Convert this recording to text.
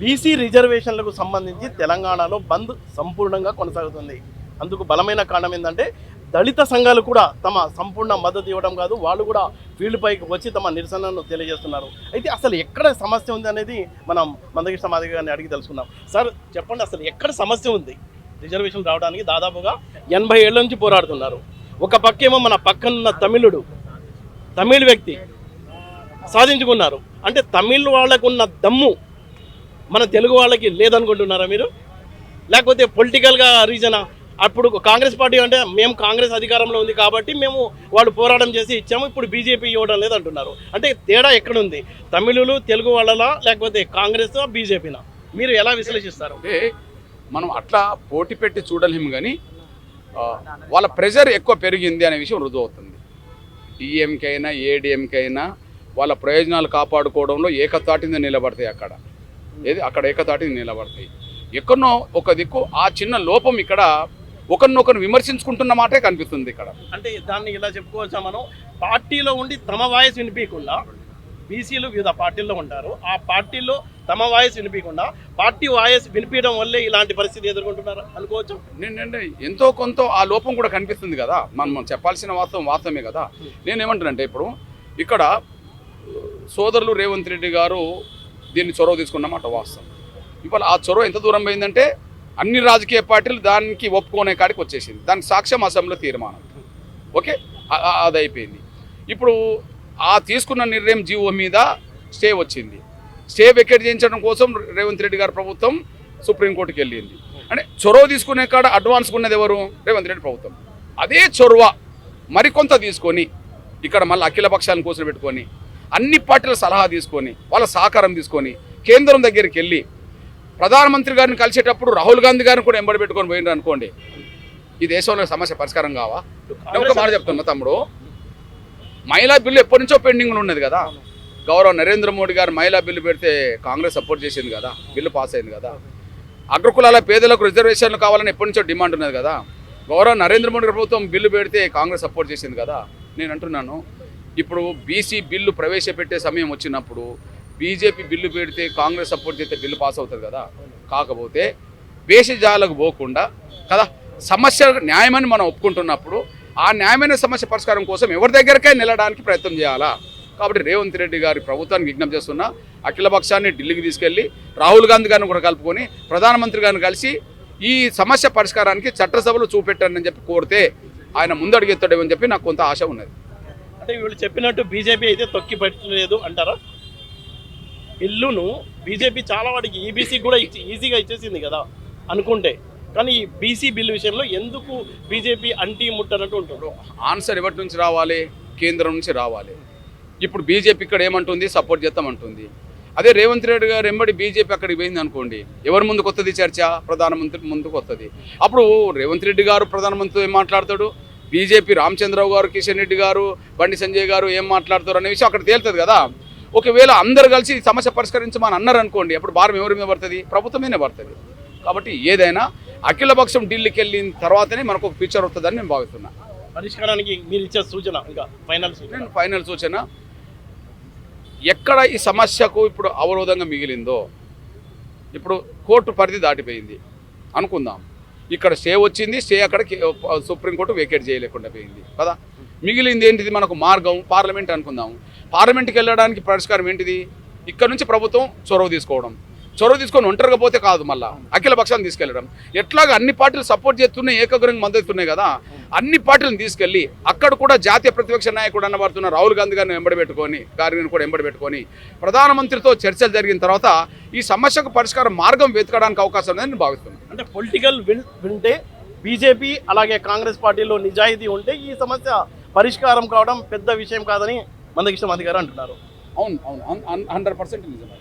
BC రిజర్వేషన్లకు సంబంధించి తెలంగాణలో బంద్ సంపూర్ణంగా కొనసాగుతుంది. అందుకు బలమైన కారణం ఏంటంటే దళిత సంఘాలు కూడా తమ సంపూర్ణ మద్దతు ఇవ్వడం కాదు వాళ్ళు కూడా ఫీల్డ్ పైకి వచ్చి తమ నిరసనను తెలియజేస్తున్నారు. అయితే అసలు ఎక్కడ సమస్య ఉంది అనేది మనం మందకృష్ణ మాదిగ గారిని అడిగి తెలుసుకుందాం. సార్ చెప్పండి అసలు ఎక్కడ సమస్య ఉంది? రిజర్వేషన్ రావడానికి దాదాపుగా ఎనభై ఏళ్ళ నుంచి పోరాడుతున్నారు. ఒక పక్కేమో మన పక్కనున్న తమిళుడు తమిళ్ వ్యక్తి సాధించుకున్నారు. అంటే తమిళ్ వాళ్ళకున్న దమ్ము మన తెలుగు వాళ్ళకి లేదనుకుంటున్నారా మీరు? లేకపోతే పొలిటికల్గా రీజనా? అప్పుడు కాంగ్రెస్ పార్టీ అంటే మేము కాంగ్రెస్ అధికారంలో ఉంది కాబట్టి మేము వాళ్ళు పోరాటం చేసి ఇచ్చాము ఇప్పుడు బీజేపీ ఇవ్వడం లేదంటున్నారు. అంటే తేడా ఎక్కడుంది? తమిళులు తెలుగు వాళ్ళలా లేకపోతే కాంగ్రెస్ బీజేపీనా? మీరు ఎలా విశ్లేషిస్తారు? అంటే మనం అట్లా పోటీ పెట్టి చూడలేము కానీ వాళ్ళ ప్రెషర్ ఎక్కువ పెరిగింది అనే విషయం రుజువు అవుతుంది డిఎంకైనా అయినా ఏడిఎంకే అయినా వాళ్ళ ప్రయోజనాలు కాపాడుకోవడంలో ఏకతాటిందో నిలబడతాయి అక్కడ. ఏది? అక్కడ ఏకతాటిని నిలబడతాయి. ఎక్కడనో ఒక దిక్కు ఆ చిన్న లోపం ఇక్కడ ఒకరినొకరు విమర్శించుకుంటున్న మాటే కనిపిస్తుంది ఇక్కడ. అంటే దాన్ని ఇలా చెప్పుకోవచ్చా మనం? పార్టీలో ఉండి తమ వాయిస్ వినిపించకుండా బీసీలు వివిధ పార్టీల్లో ఉంటారు. ఆ పార్టీలో తమ వాయిస్ వినిపించకుండా పార్టీ వాయిస్ వినిపించడం వల్లే ఇలాంటి పరిస్థితి ఎదుర్కొంటున్నారు అనుకోవచ్చు? నేనంటే ఎంతో కొంత ఆ లోపం కూడా కనిపిస్తుంది కదా. మనం మనం చెప్పాల్సిన వాస్తవం వాస్తవమే కదా. నేనేమంటానంటే ఇప్పుడు ఇక్కడ సోదరులు రేవంత్ రెడ్డి గారు దీన్ని చొరవ తీసుకున్నమాట వాస్తవం. ఇవాళ ఆ చొరవ ఎంత దూరం పోయిందంటే అన్ని రాజకీయ పార్టీలు దానికి ఒప్పుకునే కాడికి వచ్చేసింది. దానికి సాక్ష్యం అసెంబ్లీ తీర్మానం. ఓకే? అది అయిపోయింది. ఇప్పుడు ఆ తీసుకున్న నిర్ణయం జీవో మీద స్టే వచ్చింది. స్టే వెకేట్ చేయించడం కోసం రేవంత్ రెడ్డి గారి ప్రభుత్వం సుప్రీంకోర్టుకి వెళ్ళింది. అంటే చొరవ తీసుకునే కాడ అడ్వాన్స్ ఉన్నది ఎవరు? రేవంత్ రెడ్డి ప్రభుత్వం. అదే చొరవ మరికొంత తీసుకొని ఇక్కడ మళ్ళీ అఖిల పక్షాలను కూర్చొని పెట్టుకొని అన్ని పార్టీల సలహా తీసుకొని వాళ్ళ సహకారం తీసుకొని కేంద్రం దగ్గరికి వెళ్ళి ప్రధానమంత్రి గారిని కలిసేటప్పుడు రాహుల్ గాంధీ గారిని కూడా ఎంబడి పెట్టుకొని పోయినారు అనుకోండి. ఈ దేశంలో సమస్య పరిష్కారం కావా? ఒక మాట చెప్తున్నా తమ్ముడు. మహిళా బిల్లు ఎప్పటి నుంచో పెండింగ్లో ఉన్నది కదా. గౌరవ నరేంద్ర మోడీ గారు మహిళా బిల్లు పెడితే కాంగ్రెస్ సపోర్ట్ చేసింది కదా బిల్లు పాస్ అయింది కదా. అగ్రకులాల పేదలకు రిజర్వేషన్లు కావాలని ఎప్పటి నుంచో డిమాండ్ ఉన్నది కదా. గౌరవ నరేంద్ర మోడీ ప్రభుత్వం బిల్లు పెడితే కాంగ్రెస్ సపోర్ట్ చేసింది కదా. నేను అంటున్నాను ఇప్పుడు బీసీ బిల్లు ప్రవేశపెట్టే సమయం వచ్చినప్పుడు బీజేపీ బిల్లు పెడితే కాంగ్రెస్ సపోర్ట్ చేస్తే బిల్లు పాస్ అవుతుంది కదా? కాకపోతే వేషజాలకు పోకుండా కదా సమస్య న్యాయమని మనం ఒప్పుకుంటున్నప్పుడు ఆ న్యాయమైన సమస్య పరిష్కారం కోసం ఎవరి దగ్గరకే నిలడానికి ప్రయత్నం చేయాలా? కాబట్టి రేవంత్ రెడ్డి గారి ప్రభుత్వానికి విజ్ఞప్తి చేస్తున్నా అఖిల పక్షాన్ని ఢిల్లీకి తీసుకెళ్ళి రాహుల్ గాంధీ గారిని కూడా కలుపుకొని ప్రధానమంత్రి గారిని కలిసి ఈ సమస్య పరిష్కారానికి చట్టసభలో చూపెట్టానని చెప్పి కోరితే ఆయన ముందడుగెత్తాడేమని చెప్పి నాకు కొంత ఆశ ఉన్నది. అంటే వీళ్ళు చెప్పినట్టు బీజేపీ అయితే తొక్కి పెట్టలేదు అంటారా? బిల్లును బీజేపీ చాలా వాటికి ఈబీసీ కూడా ఇచ్చి ఈజీగా ఇచ్చేసింది కదా అనుకుంటే. కానీ ఈ బీసీ బిల్లు విషయంలో ఎందుకు బీజేపీ అంటీ ముట్టనట్టు ఉంటుంది ఆన్సర్ ఎవరి నుంచి రావాలి? కేంద్రం నుంచి రావాలి. ఇప్పుడు బీజేపీ ఇక్కడ ఏమంటుంది? సపోర్ట్ చేస్తామంటుంది. అదే రేవంత్ రెడ్డి గారు ఎంబడి బీజేపీ అక్కడికి పోయింది అనుకోండి. ఎవరి ముందుకు వస్తుంది చర్చ? ప్రధానమంత్రి ముందుకు వస్తుంది అప్పుడు రేవంత్ రెడ్డి గారు ప్రధానమంత్రితో ఏం మాట్లాడతాడు. బీజేపీ రామచంద్రరావు గారు కిషన్ రెడ్డి గారు బండి సంజయ్ గారు ఏం మాట్లాడతారు అనే విషయం అక్కడ తేలుతుంది కదా. ఒకవేళ అందరు కలిసి సమస్య పరిష్కరించమని అన్నారు అనుకోండి అప్పుడు భారం ఎవరి మీద పడుతుంది? ప్రభుత్వం మీదనే పడుతుంది. కాబట్టి ఏదైనా అఖిలపక్షం ఢిల్లీకి వెళ్ళిన తర్వాతనే మనకు ఒక పిక్చర్ వస్తుందని నేను భావిస్తున్నా. పరిష్కారానికి మీరు ఇచ్చే సూచన ఇంకా ఫైనల్ సూచన. ఫైనల్ సూచన ఎక్కడ ఈ సమస్యకు ఇప్పుడు అవరోధంగా మిగిలిందో ఇప్పుడు కోర్టు పరిధి దాటిపోయింది అనుకుందాం. ఇక్కడ స్టే వచ్చింది స్టే అక్కడ సుప్రీంకోర్టు వేకేట్ చేయలేకుండా పోయింది. కదా? మిగిలింది ఏంటిది? మనకు మార్గం పార్లమెంట్ అనుకుందాం పార్లమెంట్కి వెళ్ళడానికి పరిష్కారం ఏంటిది? ఇక్కడ నుంచి ప్రభుత్వం చొరవ తీసుకోవడం. చొరవ తీసుకొని ఒంటరిగా పోతే కాదు మళ్ళా. అఖిల పక్షాన్ని తీసుకెళ్ళడం. ఎట్లాగా అన్ని పార్టీలు సపోర్ట్ చేస్తున్నాయి ఏకగ్రంగా మద్దతున్నాయి కదా. అన్ని పార్టీలను తీసుకెళ్ళి అక్కడ కూడా జాతీయ ప్రతిపక్ష నాయకుడు అనబడుతున్న రాహుల్ గాంధీ గారిని ఎంబడి పెట్టుకొని గారిని కూడా ఎంబడి పెట్టుకొని ప్రధానమంత్రితో చర్చలు జరిగిన తర్వాత ఈ సమస్యకు పరిష్కారం మార్గం వెతకడానికి అవకాశం ఉందని నేను భావిస్తున్నాను. అంటే పొలిటికల్ వింటే బీజేపీ అలాగే కాంగ్రెస్ పార్టీలో నిజాయితీ ఉంటే ఈ సమస్య పరిష్కారం కావడం పెద్ద విషయం కాదని మందకృష్ణ మాది గారు అంటున్నారు. అవును అవును. హండ్రెడ్ పర్సెంట్ నిజమే.